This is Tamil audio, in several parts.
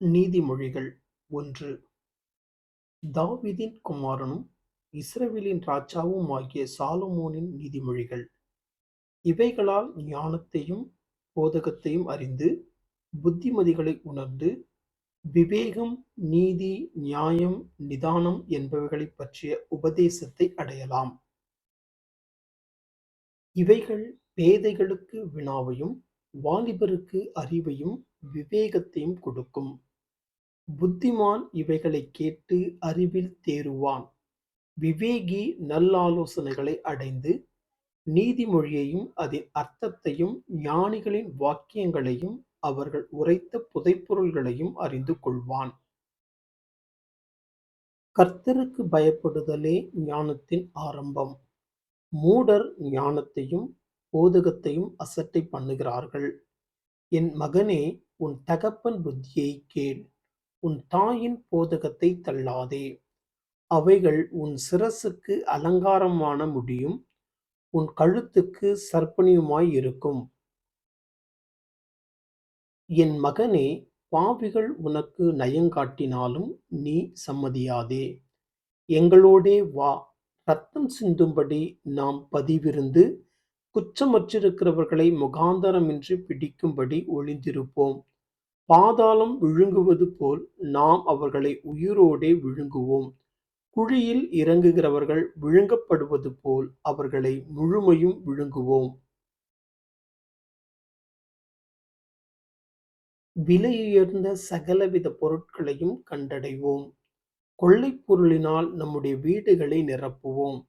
நீதிமொழிகள் ஒன்று. தாவிதின் குமாரனும் இஸ்ரவேலின் ராஜாவுமாகிய சாலமோனின் நீதிமொழிகள். இவைகளால் ஞானத்தையும் போதகத்தையும் அறிந்து புத்திமதிகளை உணர்ந்து விவேகம் நீதி நியாயம் நிதானம் என்பவைகளை பற்றிய உபதேசத்தை அடையலாம். இவைகள் பேதைகளுக்கு வினாவையும் வாலிபருக்கு அறிவையும் விவேகத்தையும் கொடுக்கும். புத்திமான் இவைகளைக் கேட்டு அறிவில் தேறுவான். விவேகி நல்லாலோசனைகளை அடைந்து நீதிமொழியையும் அதன் அர்த்தத்தையும் ஞானிகளின் வாக்கியங்களையும் அவர்கள் உரைத்த புதைப்பொருள்களையும் அறிந்து கொள்வான். கர்த்தருக்கு பயப்படுதலே ஞானத்தின் ஆரம்பம். மூடர் ஞானத்தையும் போதகத்தையும் அசட்டை பண்ணுகிறார்கள். என் மகனே உன் தகப்பன் புத்தியை கேள். உன் தாயின் போதகத்தை தள்ளாதே. அவைகள் உன் சிரசுக்கு அலங்காரமான முடியும். உன் கழுத்துக்கு சர்ப்பணியுமாய் இருக்கும். என் மகனே பாவிகள் உனக்கு நயங்காட்டினாலும் நீ சம்மதியாதே. எங்களோடே வா. ரத்தம் சிந்தும்படி நாம் பதிவிருந்து குச்சமற்றிருக்கிறவர்களை முகாந்தரமின்றி பிடிக்கும்படி ஒளிந்திருப்போம். பாதாளம் விழுங்குவது போல் நாம் அவர்களை உயிரோடே விழுங்குவோம். குழியில் இறங்குகிறவர்கள் விழுங்கப்படுவது போல் அவர்களை முழுமையும் விழுங்குவோம். விலையுயர்ந்த சகலவித பொருட்களையும் கண்டடைவோம். கொள்ளைப் பொருளினால் நம்முடைய வீடுகளை நிரப்புவோம்.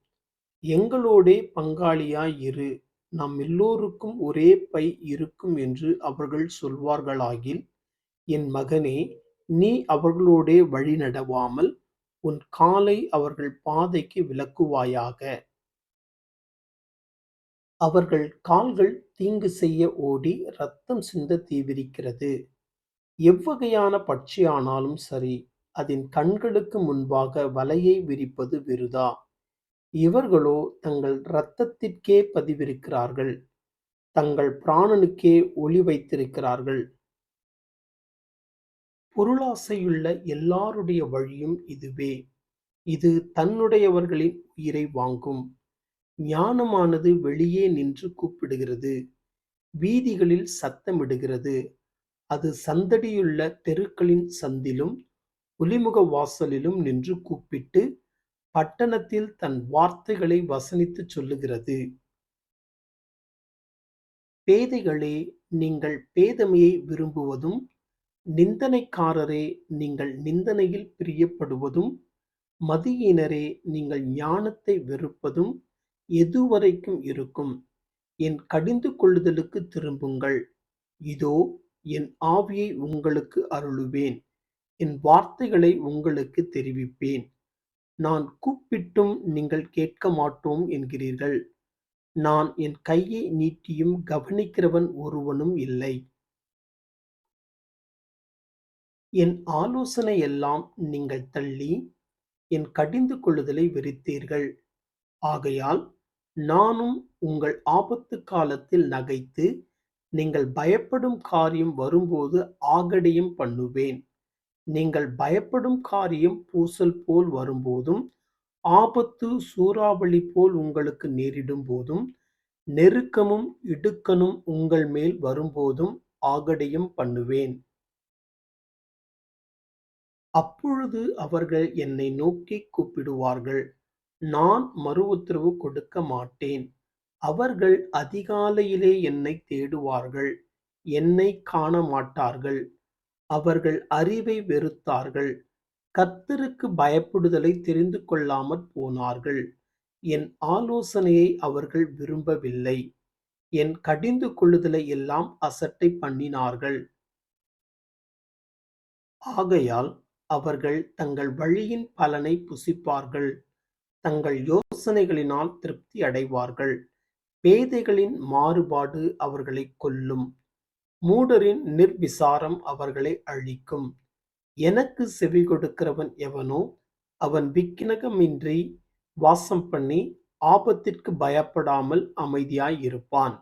எங்களோடே பங்காளியாய் இரு. நம் எல்லோருக்கும் ஒரே பை இருக்கும் என்று அவர்கள் சொல்வார்களாகில் என் மகனே நீ அவர்களோடே வழி நடவாமல் உன் காலை அவர்கள் பாதைக்கு விலக்குவாயாக அவர்கள் கால்கள் தீங்கு செய்ய ஓடி ரத்தம் சிந்த தீவிரிக்கிறது. எவ்வகையான பட்சியானாலும் சரி அதன் கண்களுக்கு முன்பாக வலையை விரிப்பது விருதா? இவர்களோ தங்கள் இரத்தத்திற்கே பதிவிருக்கிறார்கள். தங்கள் பிராணனுக்கே ஒளி வைத்திருக்கிறார்கள். பொருளாசையுள்ள எல்லாருடைய வழியும் இதுவே. இது தன்னுடையவர்களின் உயிரை வாங்கும். ஞானமானது வெளியே நின்று கூப்பிடுகிறது. வீதிகளில் சத்தமிடுகிறது. அது சந்தடியுள்ள தெருக்களின் சந்திலும் ஒலிமுக வாசலிலும் நின்று கூப்பிட்டு பட்டணத்தில் தன் வார்த்தைகளை வசனித்துச் சொல்லுகிறது. பேதைகளே நீங்கள் பேதமையை விரும்புவதும் நிந்தனைக்காரரே நீங்கள் நிந்தனையில் பிரியப்படுவதும் மதியினரே நீங்கள் ஞானத்தை வெறுப்பதும் எதுவரைக்கும் இருக்கும். என் கடிந்து கொள்ளுதலுக்கு திரும்புங்கள். இதோ என் ஆவியை உங்களுக்கு அருளுவேன். என் வார்த்தைகளை உங்களுக்கு தெரிவிப்பேன். நான் கூப்பிட்டும் நீங்கள் கேட்க மாட்டோம் என்கிறீர்கள். நான் என் கையை நீட்டியும் கவனிக்கிறவன் ஒருவனும் இல்லை. என் ஆலோசனை எல்லாம் நீங்கள் தள்ளி என் கடிந்து கொள்ளுதலை வெறுத்தீர்கள். ஆகையால் நானும் உங்கள் ஆபத்து காலத்தில் நகைத்து நீங்கள் பயப்படும் காரியம் வரும்போது ஆகடியும் பண்ணுவேன். நீங்கள் பயப்படும் காரியம் பூசல் போல் வரும்போதும் ஆபத்து சூறாவளி போல் உங்களுக்கு நேரிடும் போதும் நெருக்கமும் இடுக்கனும் உங்கள் மேல் வரும்போதும் ஆகடையும் பண்ணுவேன். அப்பொழுது அவர்கள் என்னை நோக்கி கூப்பிடுவார்கள். நான் மறு உத்தரவு கொடுக்க மாட்டேன். அவர்கள் அதிகாலையிலே என்னை தேடுவார்கள். என்னை காண மாட்டார்கள். அவர்கள் அறிவை வெறுத்தார்கள். கத்தருக்கு பயப்படுதலை தெரிந்து கொள்ளாமற் போனார்கள். என் ஆலோசனையை அவர்கள் விரும்பவில்லை. என் கடிந்து கொள்ளுதலை எல்லாம் அசட்டை பண்ணினார்கள். ஆகையால் அவர்கள் தங்கள் வழியின் பலனை புசிப்பார்கள். தங்கள் யோசனைகளினால் திருப்தி அடைவார்கள். பேதைகளின் மாறுபாடு அவர்களை கொல்லும். மூடரின் நிர்விசாரம் அவர்களை அழிக்கும். எனக்கு செவி கொடுக்கிறவன் எவனோ அவன் விக்கினகமின்றி வாசம் பண்ணி ஆபத்திற்கு பயப்படாமல் அமைதியாய் இருப்பான்.